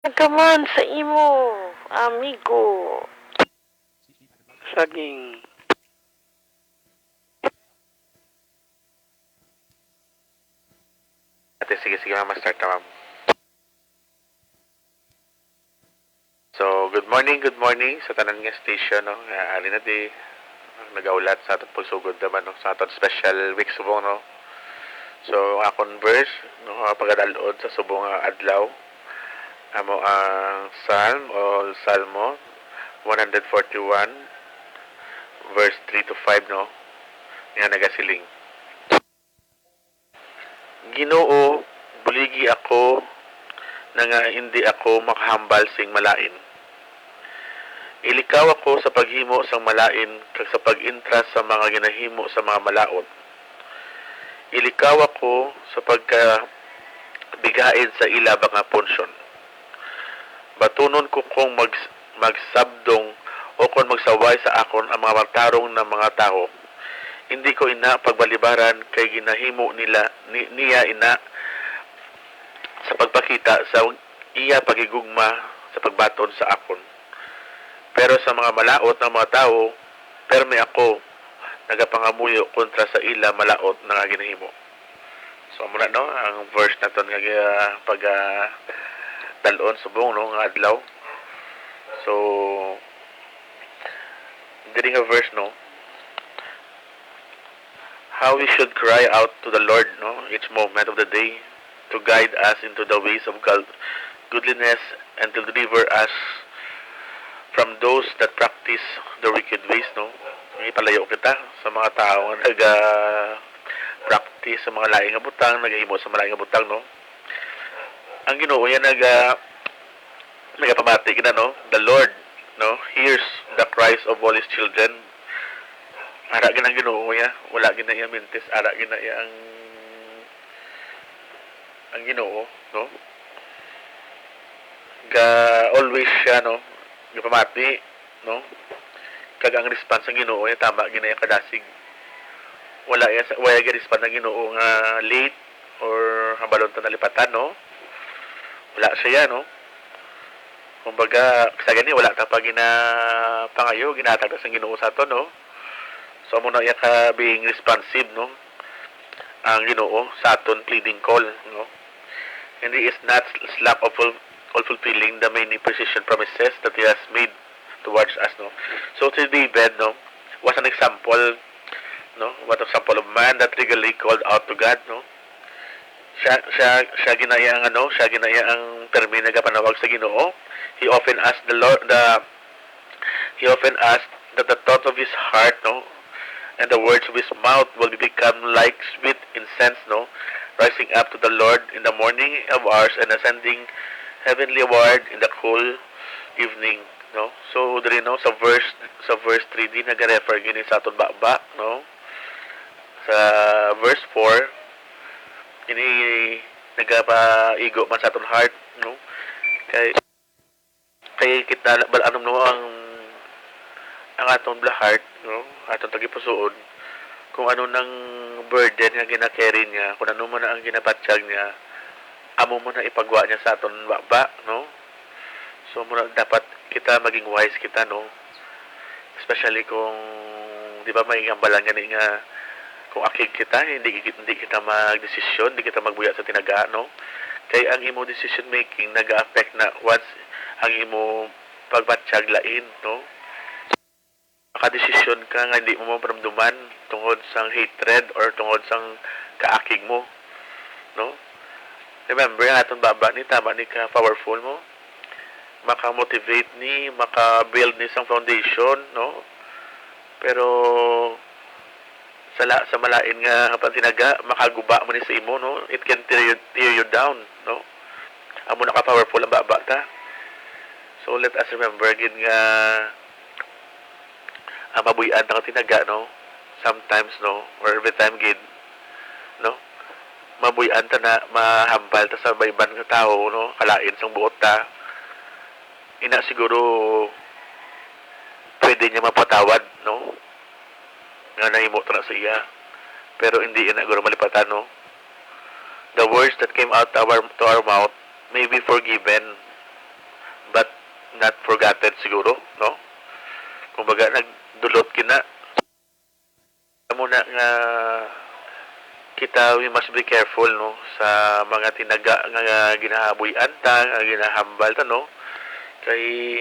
Nagaman sa imo, amigo. Saging. Ate, sige, sige, ma'am. Start na, ma'am. So, good morning, good morning sa tanan nga station, no? Nga, ali na di, nagaulat sa atong pagsugod naman, no? Sa atong special week subong, no? So, ang akong verse, no? Pagadalod sa subong nga adlaw. Amo ang Psalm o Salmo 141 verse 3 to 5, no? Nga nagasiling. Ginoo, buligi ako na nga hindi ako makahambal sing malain. Ilikaw ako sa paghimo sang malain kag sa pag-intras sa mga ginahimo sa mga malaot. Ilikaw ako sa pagka bigain sa ila nga punsyon. Batunon ko kung mag, magsabdong o kung magsaway sa akon ang mga martarong ng mga tao hindi ko ina pagbalibaran kay ginahimo nila ni, niya ina sa pagpakita sa iya pagigugma sa pagbaton sa akon. Pero sa mga malaot ng mga tao, perme ako nagapangamuyo kontra sa ila malaot na ginahimo. So muna no ang verse na to nga pag uh, dalon subong no nga adlaw. So diri nga verse no. How we should cry out to the Lord no each moment of the day to guide us into the ways of God, goodliness and to deliver us from those that practice the wicked ways no. Ipalayo kita sa mga tao nga naga practice sa mga laing nga butang nagahimo sa mga laing nga butang no ang Ginoo yan naga nagapamati na no? The Lord no? Hears the cries of all his children. Ara ginang Ginoo ya wala gina iya mintis. Ara gina iya ang ang Ginoo no? Ga always siya no? Gapamati no? Kag ang response ng Ginoo ya tama gina iya kadasig. Wala ya wala ga response ng Ginoo nga late or habalon ta nalipatan no wala siya no? Kumbaga sa gani wala ta pa gina pangayo ginatag sa Ginoo sa to no? So mo na iya ka being responsive no? Ang Ginoo sa aton pleading call no? And he is not slack of ful- of fulfilling the many precision promises that he has made towards us no? So to David no? Was an example no? What example of man that legally called out to God no siya siya siya ginaya ang ano siya ginaya ang permi nagapanawag sa Ginoo he often asked the Lord the he often asked that the thought of his heart no and the words of his mouth will become like sweet incense, no? Rising up to the Lord in the morning of hours and ascending heavenly ward in the cool evening, no? So, diri no, sa verse, sa verse 3, di nag-refer gini sa aton baba, no? Sa verse 4, ini nagapaigo man sa aton heart, no? Kay, kay kita, bal, anong no, ang ang atong heart, no? Atong tagipusoon kung ano nang burden nga gina-carry niya, kung ano man ang ginabatsyag niya, amo mo na ipagwa niya sa aton baba, no? So muna dapat kita maging wise kita, no? Especially kung di ba may gambalan nga nga kung akig kita, hindi, hindi kita magdesisyon, hindi kita magbuya sa tinaga, no? Kay ang imo decision making nag-affect na once ang imo pagbatsyag lain, no? makadesisyon ka nga hindi mo maramdaman tungod sang hatred or tungod sang kaakig mo. No? Remember, ang atong baba ni tama ni ka powerful mo. Maka-motivate ni, maka-build ni sang foundation, no? Pero sa, la, sa malain nga pantinaga, makaguba mo ni sa imo, no? It can tear you, tear you down, no? Amo naka-powerful ang baba ta. So let us remember gid nga ang mabuyan ng tinaga, no? Sometimes, no? Or every time, gid, no? Mabuyan ta na mahambal ta sa bayban nga tao, no? Kalain sang buot ta. Ina siguro pwede niya mapatawad, no? Nga nahimo na sa iya. Pero hindi ina guro malipatan, no? The words that came out our, to our mouth may be forgiven not forgotten siguro, no? Kumbaga, nagdulot kina. Muna nga kita we must be careful no sa mga tinaga nga ginahabuyan ta nga ginahambal ta no kay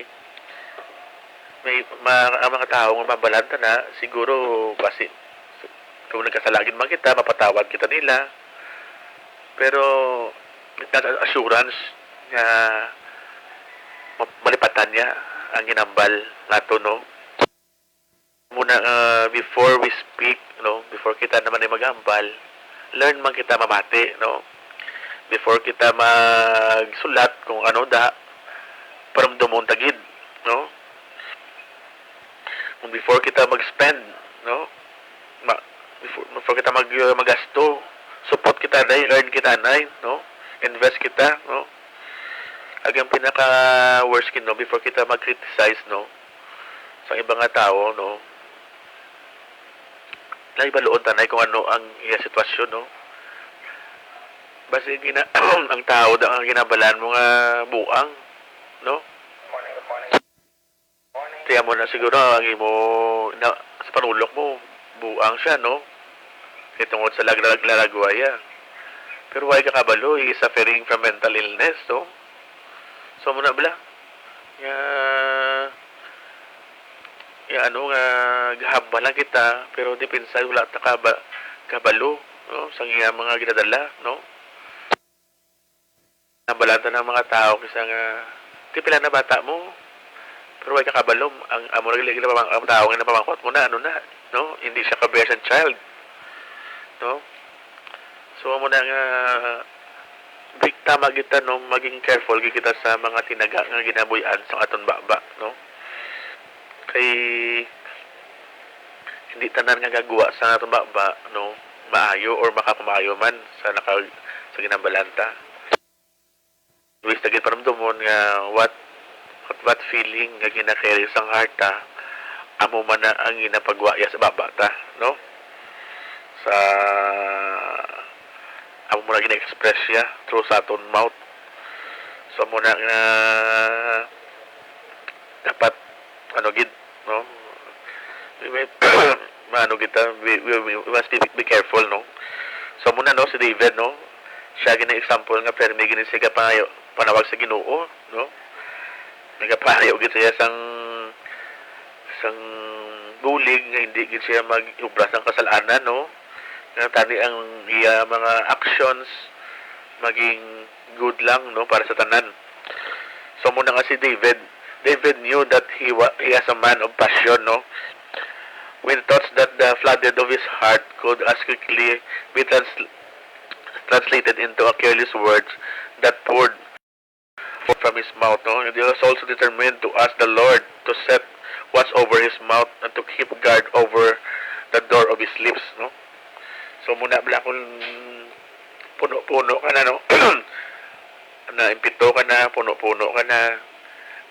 may mga, ang mga tao nga mabalanta na siguro basi kung nagkasalagin man kita mapatawad kita nila. Pero not assurance nga ma- malipatan niya ang ginambal nato no? Muna uh, before we speak no? Before kita naman ay magambal learn man kita mamati no? Before kita magsulat kung ano da from dumon tagid no kung before kita mag-spend no? Ma, before, before kita mag uh, magasto support kita nay earn kita nay no? Invest kita no? Agang pinaka worst kin no? Before kita mag-criticize no? Sa ibang nga tao no? Naibaluon tanay kung ano ang iya sitwasyon no? Basi gina ang tao da ang ginabalan mo nga buang no kaya mo na siguro ang imo na, sa panulok mo buang siya no? Itungod sa laglag laragwaya pero why ka kabalo he is suffering from mental illness no? So mo na bala ya ya ano nga gahamba lang kita pero depensa wala ta kaba kabalo no? Sa iya mga ginadala no? Nabalatan ng mga tao kasi nga ti pila na bata mo pero why ka kabalom ang amo rin lagi na ang tao nga napamangkot mo na ano na no? Hindi siya ka-version child no? So amo na nga big tama kita no? Maging careful kita sa mga tinaga nga ginabuyan sa aton baba no? Kay hindi tanan nga gagawa sa aton baba no? Maayo or makakumayo man sa naka sa ginabalanta Luis tagit paramdamon nga what what, feeling nga ginakeri sang harta amo man ang ginapagwaya sa baba ta no? Sa amo mo na gina-express siya through sa aton mouth. So mo na nga dapat ano gid no? May ano kita we, we, we must be, be careful no? So muna no si David no? Siya gina example nga pero may gini siya panawag sa Ginoo no nagapayo gid siya sang sang bulig nga hindi gid siya mag-ubra sang kasalanan no? Nga tani ang iya mga actions maging good lang no para sa tanan. So muna nga si David. David knew that he wa- he has a man of passion no? When thoughts that the flooded of his heart could as quickly be trans- translated into a careless words that poured from his mouth. No? And he was also determined to ask the Lord to set watch over his mouth and to keep guard over the door of his lips. No? So muna bala kung puno-puno ka na, no? na impito ka na, puno-puno ka na,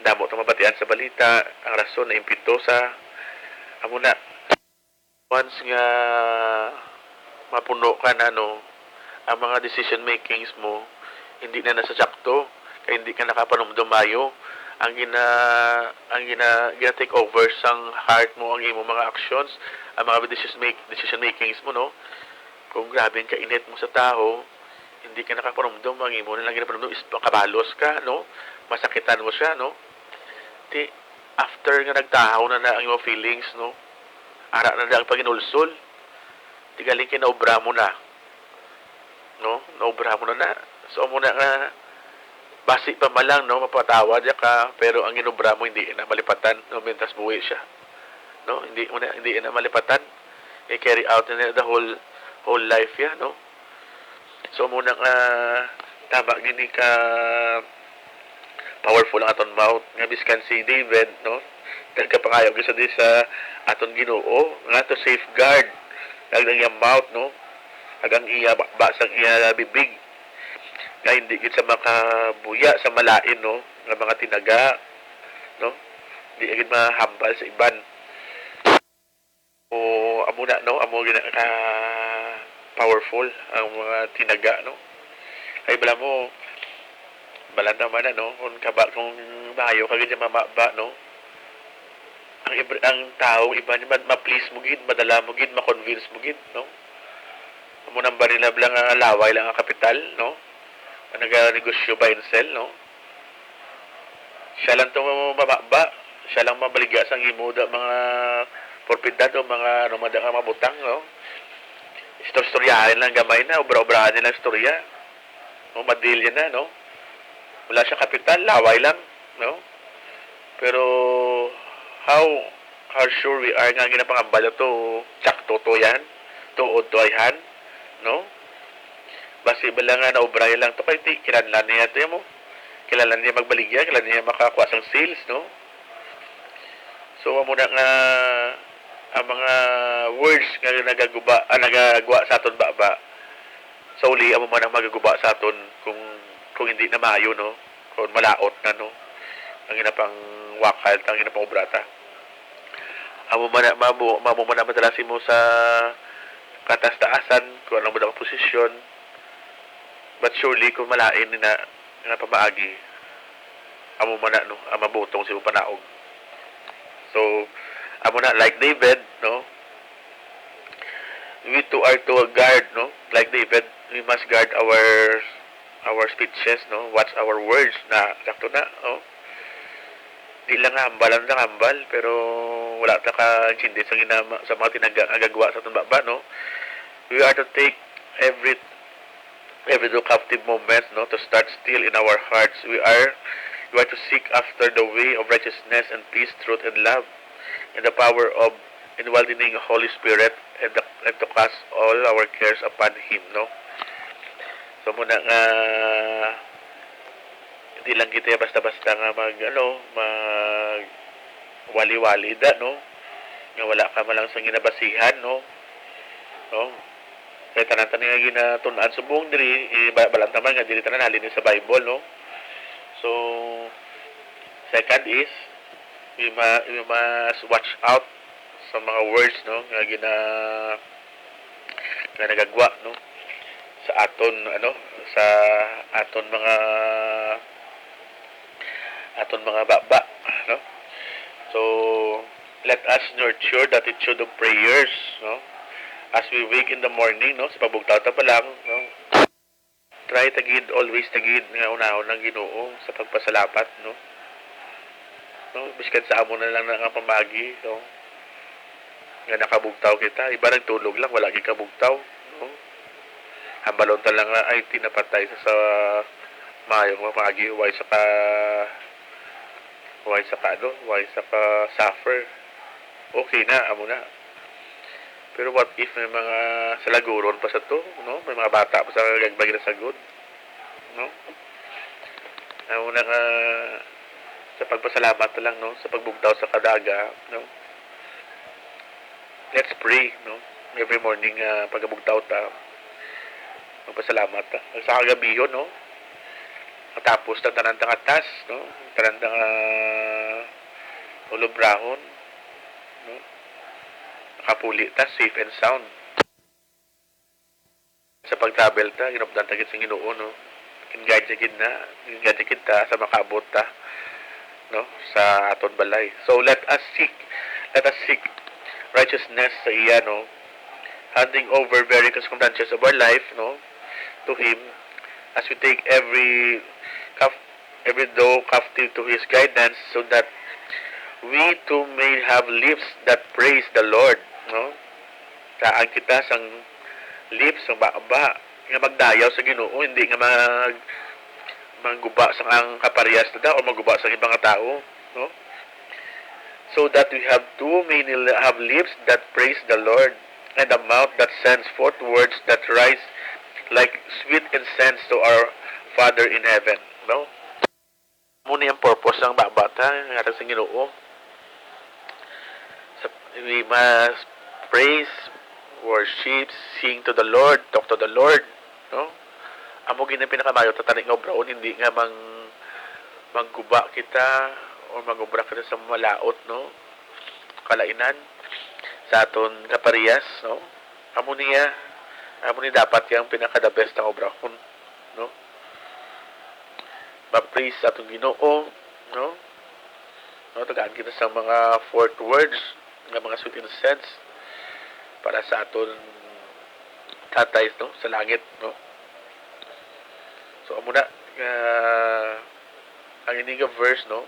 damo itong mabatian sa balita, ang rason na impito sa amo na once nga mapuno ka na no ang mga decision makings mo hindi na nasa sakto kaya hindi ka nakapanumdumayo ang gina ang gina, gina take over sang heart mo ang imo mga actions ang mga decision make decision makings mo no? Kung grabe ka init mo sa tao hindi ka nakapanumdum ang imo na lang ginapanumdum is kabalos ka no? Masakitan mo siya no? Ti after nga nagtahaw na na ang imo feelings no? Ara na ang paginulsol ti galing kinaobra mo na. No? Naobra mo na na. So mo na nga basi pa malang no mapatawad ya ka pero ang inobra mo hindi na malipatan no mentas buwi siya. No hindi mo na hindi na malipatan. I carry out na the whole whole life ya no. So mo na nga tama gini ka powerful ang aton mouth. Nga biskan si David no Dahil pangayo gisa di sa aton Ginoo nga to safeguard ang iyang mouth no. Agang iya ba- basang iya bibig nga hindi gid sa makabuya sa malain no? Nga mga tinaga no? Di gid mahambal sa iban. O amo na no? Amo gina ka powerful ang mga tinaga no? Ay bala mo bala naman na no? Kung kaba kung maayo kagid nga mamaba no? Ang iba, ang tao iba ni ma- ma-please mo gid madala mo gid ma-convince mo gid no? Amo nang barila lang nga laway lang ang kapital no ang naga-negosyo buy and sell no? Siya lang to mababa siya lang mabaligya sa gimuda mga propiedad o mga ano mada nga mabutang no? Istoryahin lang gamay na. Obra-obrahan nila istorya. No madilya na no? Wala siya kapital laway lang no? Pero how how sure we are nga ginapangambal na to? Tsak to yan. To ayhan no basi ba lang nga na obray lang to kay ti kinanlan niya to mo kilala niya magbaligya kilala niya makakuha sang sales no so amo na nga ang mga words nga nagaguba ah, nagagawa sa aton ba ba sa uli amo man ang magaguba sa aton kung kung hindi na maayo no kung malaot na no ang ginapang wakal ang ginapang obrata amo man mamo mamo man na madalasin mo sa katastaasan kung anong mo na posisyon but surely kung malain na nga pamaagi amo man no ang mabutong si panaog so amo na like David no? We too are to guard no? Like David we must guard our our speeches no? Watch our words na sakto na no? Di lang hambal lang hambal pero wala ta ka hindi sa ginama sa mga tinagagawa sa itong baba no? We are to take every every captive moment no to start still in our hearts. We are we are to seek after the way of righteousness and peace truth and love and the power of the Holy Spirit and, the, and to cast all our cares upon Him no. So muna nga hindi lang kita basta-basta nga mag ano mag wali-wali da no. Nga wala ka malang sa ginabasihan no. No kaya tanan tanan nga ginatunan sa buong diri ba- balantaman nga dili tanan halin sa Bible no? So second is we, ma, we must watch out sa mga words no? Nga gina nga nagagwa no? Sa aton ano? Sa aton mga aton mga baba no? So let us nurture the attitude of prayers no as we wake in the morning no sa pabugtaw ta pa lang no try tagid always tagid nga unahon ng Ginoo sa pagpasalamat no. No biskan sa amo na lang nga pamagi no. Nga nakabugtaw kita iba nang tulog lang wala gyud kabugtaw no. Hambalon ta lang ay tinapatay sa sa mayong mamagi why sa ka why sa ka ano why sa ka suffer. Okay na amo na pero what if may mga salaguron pa sa to no? May mga bata pa sa gagbagi na sagod no? Amo na nga sa pagpasalamat na lang no? Sa pagbugtaw sa kadaga no? Let's pray no? Every morning uh, pagabugtaw ta magpasalamat ta. Sa kagabi yun no? Matapos ng tanandang atas no? Tanandang uh, ulubrahon no nakapuli ta safe and sound. Sa pag-travel ta ginupdan ta sa Ginoo no? Kingad sa gid na kingad sa gid ta sa makabot ta no? Sa aton balay. So let us seek let us seek righteousness sa iya no? Handing over very circumstances of our life no? To him. As we take every every door captive to his guidance so that we too may have lips that praise the Lord no taan kita sang lips sang baba nga magdayaw sa Ginoo hindi nga mag mangguba sa ang kaparehas na o maguba sa ibang tao no so that we have too many have lips that praise the Lord and a mouth that sends forth words that rise like sweet incense to our Father in heaven. No? Muna yung purpose ng babata, ng ating sa Ginoo. Sa- We must praise, worship, sing to the Lord, talk to the Lord. No? Amo gina pinakamayo tatanig nga obraon, hindi nga mang mangguba kita o mangubra kita sa malaot, no? Kalainan sa aton kaparehas, no? Amo niya, amo ni dapat yang pinaka the best ang obrahon, no? Ma-praise sa atong Ginoo, no? tagaan kita sa mga fourth words nga mga sweet incense para sa aton tatay no? Sa langit no? So amo na uh, ang ini nga verse no?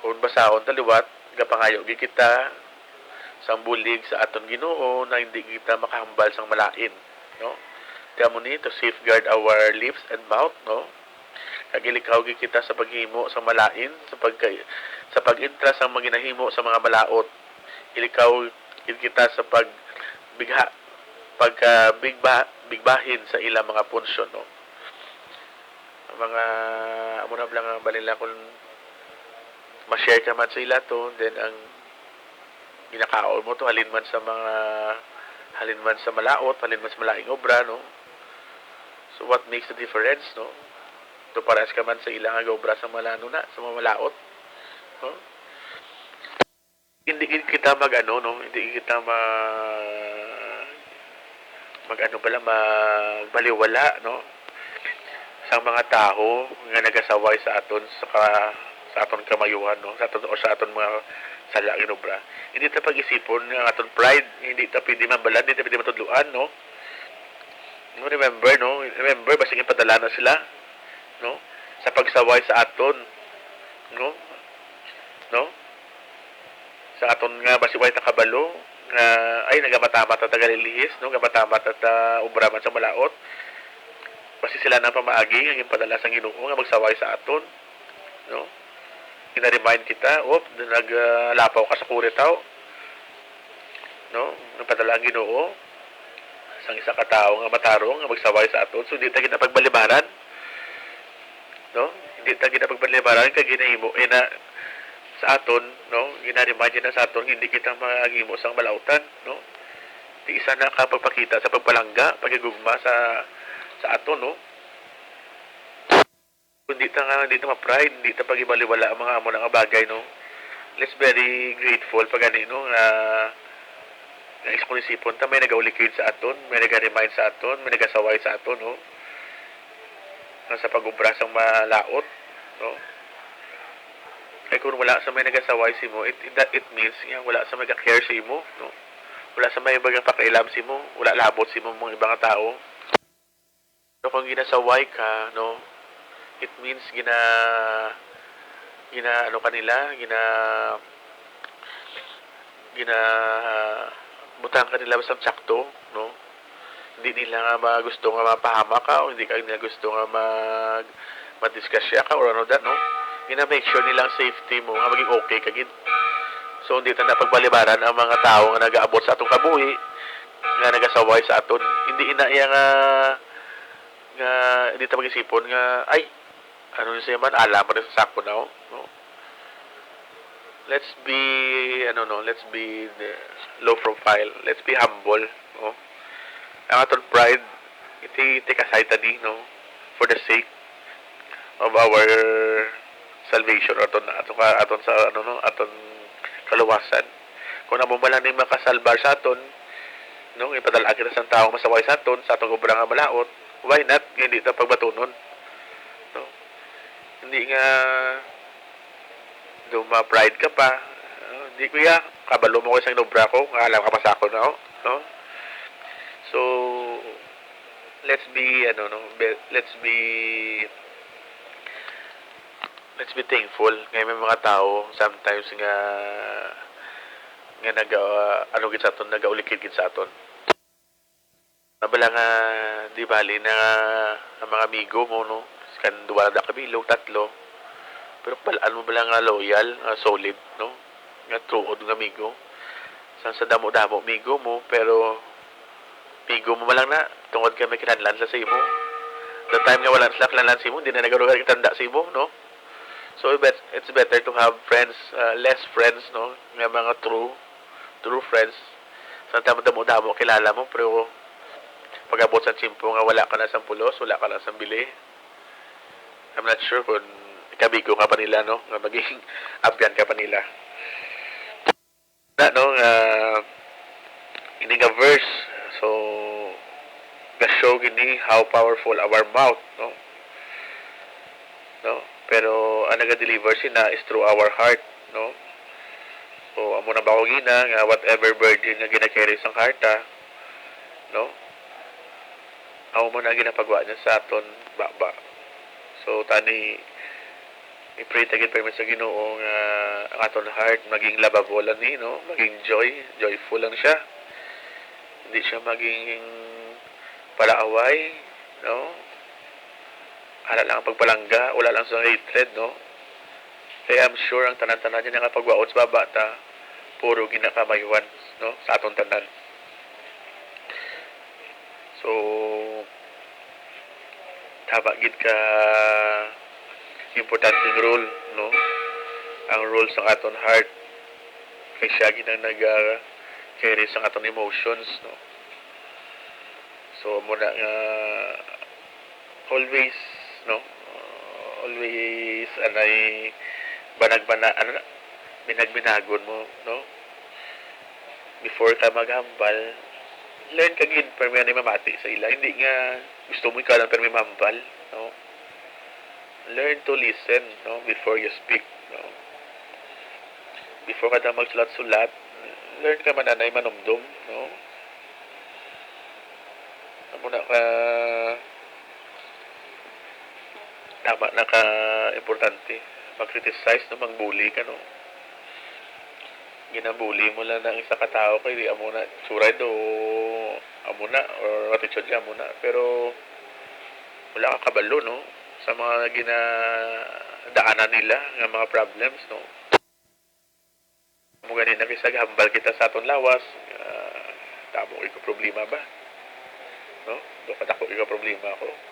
Kung basahon taliwat gapangayo gi kita sa bulig sa aton Ginoo na hindi kita makahambal sang malain no? Kamo ni to safeguard our lips and mouth no? Kagilikaw gi kita sa paghimo sa malain sa pag sa pag-intra sa mga ginahimo sa mga malaot ilikaw gid kita sa pag bigha pagka bigba bigbahin sa ilang mga punsyon no? Mga amo na lang ang balila kung ma-share ka man sa ila to then ang ginakaon mo to halin man sa mga halin man sa malaot halin man sa malaing obra no? So what makes the difference no? To pares ka man sa ilang obra sa malano na sa mga malaot no hindi kita mag ano no? Hindi kita ma mag ano pala magbaliwala no? Sa mga tao nga nagasaway sa aton sa ka, sa aton kamayuhan no? Sa aton o sa aton mga sala inobra hindi ta pag-isipon nga aton pride hindi ta pwede mabalan hindi ta pwede matudluan no? No remember no? Remember basig padala na sila no? Sa pagsaway sa aton no? No sa aton nga basiway ta kabalo nga ay nagamatama ta tagalilihis no? Gamatama ta ta ubraman sa malaot basi sila na pamaagi nga gipadala sa Ginoo nga magsaway sa aton no? Ina-remind kita op naglapaw ka sa kuritaw no? Napadala ang Ginoo sang isa ka tawo nga matarong nga magsaway sa aton. So hindi ta kita pagbalibaran no? Hindi ta kita pagbalibaran kay ginahimo eh na sa aton no? Gina-remind na sa aton hindi kita magimo sang malautan no? Di isa na ka pagpakita sa pagpalangga pagigugma sa sa aton no? Hindi ta nga hindi ta ma-pride hindi ta pagibaliwala ang mga amo nga bagay no? Let's very grateful pag ani no? Nga nga eksponisipon ta may nagaulikid sa aton may naga-remind sa aton may nagasaway sa aton no? Nga sa pagubra sang malaot no ay kung wala sa may nagasaway si mo it, it, it means nga wala sa may care si mo no? Wala sa may bagang pakailam si mo wala labot si mo mga ibang tao. No kung ginasaway ka no it means gina gina ano kanila gina gina butang kanila basta sakto no? Hindi nila nga ma gusto nga mapahama ka o hindi ka nila gusto nga mag madiskasya ka or ano that no gina make sure nilang safety mo nga maging okay ka gid so hindi ta na pagbalibaran ang mga tao nga nagaabot sa atong kabuhi nga nagasaway sa aton. Hindi ina iya nga nga hindi ta mag-isipon nga ay ano siya man? Alam pa sa sako na oh, no? Let's be ano no? Let's be the low profile. Let's be humble no? Ang aton pride iti iti kasay tadi no? For the sake of our salvation aton aton aton sa ano no aton kaluwasan. Kung namumala ni makasalbar sa aton no ipadala kita sa tao masaway sa aton sa atong obrang nga malaot why not? Hindi ta pagbatunon. No? Hindi nga duma pride ka pa. Uh, hindi kuya kabalo mo ko isang nobra ko nga alam ka pa sa ako no no? So let's be ano no let's be let's be thankful. Ngay may mga tao sometimes nga nga naga ano gid sa aton nagaulikid gid sa aton. Nabala nga di bali na ang mga amigo mo no? Kan duwala da kabilo tatlo. Pero palaan mo bala nga loyal nga solid no? Nga tuod nga amigo. Sa sa damo-damo amigo mo pero amigo mo malang na tungod kay may sa imo the time nga wala sila kinahanglan sa imo hindi na nagarugar kitanda sa imo no so it's better to have friends uh, less friends no nga mga true true friends sa damo-damo kilala mo pero pag-abot sa tsimpo nga wala ka na sa pulos, wala ka na sa bili. I'm not sure kung ikabigo ka pa nila, no? Nga maging abyan ka pa nila. Na, no? Uh, ini nga verse. So, ga-show gini how powerful our mouth, no? No? Pero, ano naga-deliver sina is through our heart, no? So, amo na ba ako gina, nga whatever burden nga ginakarry sa karta, no? Amo mo na ginapagawa niya sa aton, baba. So, tani, i-pray tagin pa sa ginoo nga ang aton heart maging lababo lang ni, no? Maging joy, joyful lang siya. Hindi siya maging palaaway, no? Ala lang ang pagpalangga, wala lang sa hatred, no? Kaya I'm sure ang tanan-tanan niya nga pagwaot sa babata, puro ginakamaywan, no? Sa atong tanan. So, tama gid ka importanteng role, no? Ang role sa aton heart kay siya gid ang nag uh, carry sa aton emotions, no? So, muna nga always, no? Always anay banag-bana, ano na, binag-binagon mo, no? Before ka maghambal, learn ka gid pero may mamati sa ila. Hindi nga gusto mo ikaw lang pero may mambal, no? Learn to listen, no? Before you speak, no? Before ka na magsulat-sulat, learn ka mananay manumdum, no? Muna ka tama na ka importante mag-criticize no magbuli ka no? Ginabuli mo lang ng isa ka tao kay di amo na suray do amo na or attitude niya amo na. Pero wala ka kabalo no? Sa mga gina daanan nila nga mga problems no? Mo ganin na kisag hambal kita sa aton lawas uh, tamo ko problema ba? No? Do ako ikaw problema ko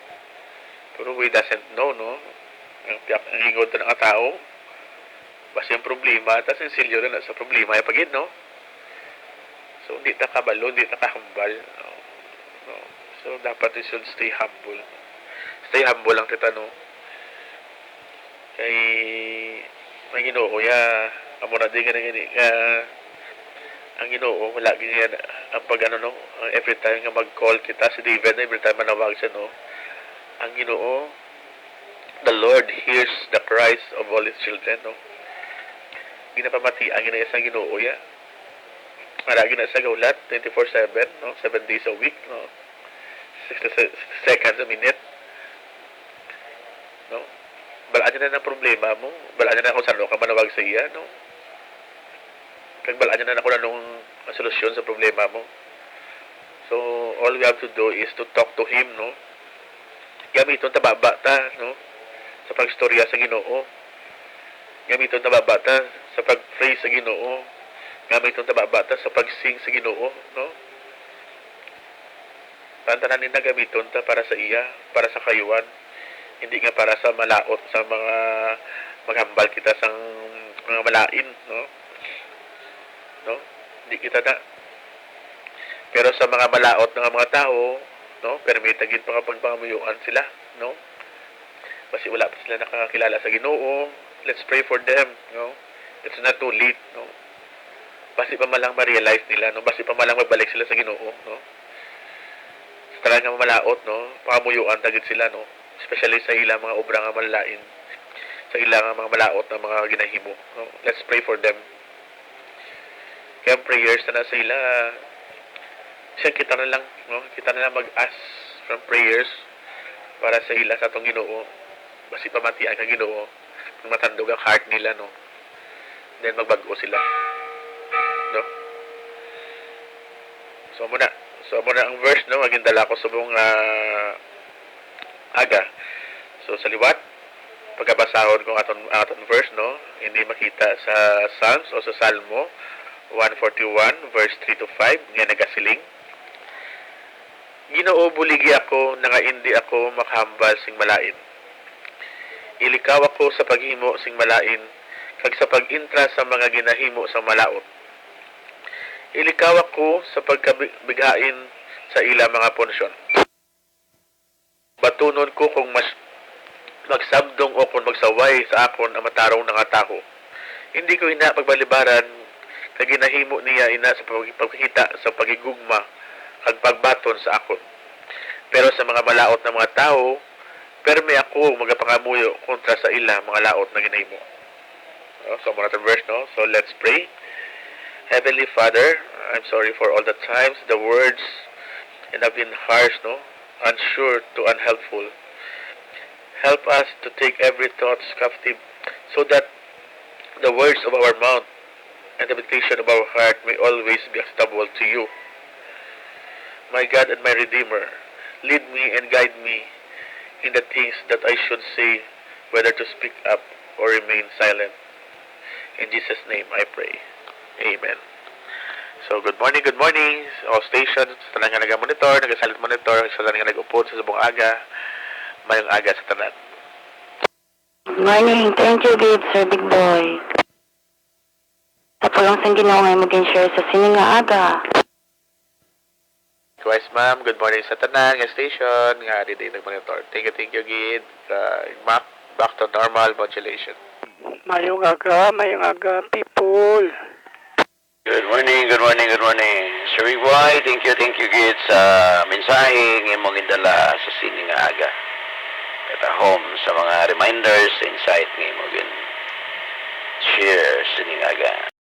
we doesn't know no? Ang ang ingon ng tao. Basta yung problema tapos yung silyo na sa problema ay pagid no? So hindi ta kabalo hindi ta kahambal no? no? so dapat you should stay humble. Stay humble lang tita no? Kay may ginoo ya amo na di gani gani nga ang ginoo wala ganyan ang pag ano no? Every time nga mag-call kita si David every time manawag siya no ang ginoo the Lord hears the cries of all His children, no? Ginapamati ang ginaya sa ginoo ya. Para gina sa gaulat, 24-7, no? 7 days a week, no? 60, se- seconds a minute. No? Balaan na ng problema mo. Balaan na kung saan ka manawag sa iya, no? Kag balaan niya na anong solusyon sa problema mo. So, all we have to do is to talk to Him, no? Gamiton ta, no? sa pagstorya sa Ginoo. Gamiton na babata sa pag-pray sa Ginoo. Gamiton na babata sa pag-sing sa Ginoo, no? Tantanan na gamiton ta para sa iya, para sa kayuan. Hindi nga para sa malaot sa mga maghambal kita sa mga malain, no? No? Hindi kita na. Pero sa mga malaot ng mga tao, no? Permita gid pa kapag pamuyuan sila, no? kasi wala pa sila nakakilala sa Ginoo. Let's pray for them, no? It's not too late, no? Basi pa malang ma-realize nila, no? Basi pa malang magbalik sila sa Ginoo, no? Sa talagang malaot, no? Pakamuyuan tagid sila, no? Especially sa ilang mga obra nga malalain. Sa ilang mga malaot na mga ginahimo, no? Let's pray for them. Kaya prayers na nasa ila, siya kita na lang, no? Kita na lang mag-ask from prayers para sa ila sa atong Ginoo. Basi pamatian ka Ginoo. Matandog ang heart nila no? Then magbago sila no? So muna. So muna ang verse no? Maging dala ko subong uh, aga. So sa liwat pagkabasahon kung aton aton verse no? Hindi makita sa Psalms o sa Salmo 141 verse 3 to 5 nga nagasiling Ginoo buligi ako na nga hindi ako makahambal sing malain ilikaw ako sa paghimo sing malain kag sa pag-intra sa mga ginahimo sa malaot. Ilikaw ako sa pagkabighain sa ila mga punsyon. Batunon ko kung mas magsabdong o kung magsaway sa akon ang matarong nga tao. Hindi ko ina pagbalibaran kag ginahimo niya ina sa pagkita sa pagigugma kag pagbaton sa akon. Pero sa mga malaot na mga tao, Pero may ako magapangamuyo kontra sa ila mga laot na ginahimo. No? So, muna verse, no? So, let's pray. Heavenly Father, I'm sorry for all the times the words and have been harsh, no? Unsure to unhelpful. Help us to take every thought captive so that the words of our mouth and the meditation of our heart may always be acceptable to you. My God and my Redeemer, lead me and guide me in the things that I should say, whether to speak up or remain silent. In Jesus' name I pray. Amen. So, good morning, good morning. All stations, sa tanan nga nag-monitor, nag-silent monitor, sa tanan nga nag-upod sa subong aga, mayong aga sa tanan. Morning. Thank you, babe, Sir Big Boy. Sa pulong sang ginawa ngayon mag-share sa sining nga aga. Twice, ma'am. Good morning sa tanan, nga station, nga di din nag-monitor. Thank you, thank you, Gid. Uh, back, back to normal modulation. Mayong aga, mayong aga, people. Good morning, good morning, good morning. Sir Boy, thank you, thank you, Gid, sa mensahe ng mong indala sa sining nga aga. At home sa mga reminders, insight ng mong share sining aga.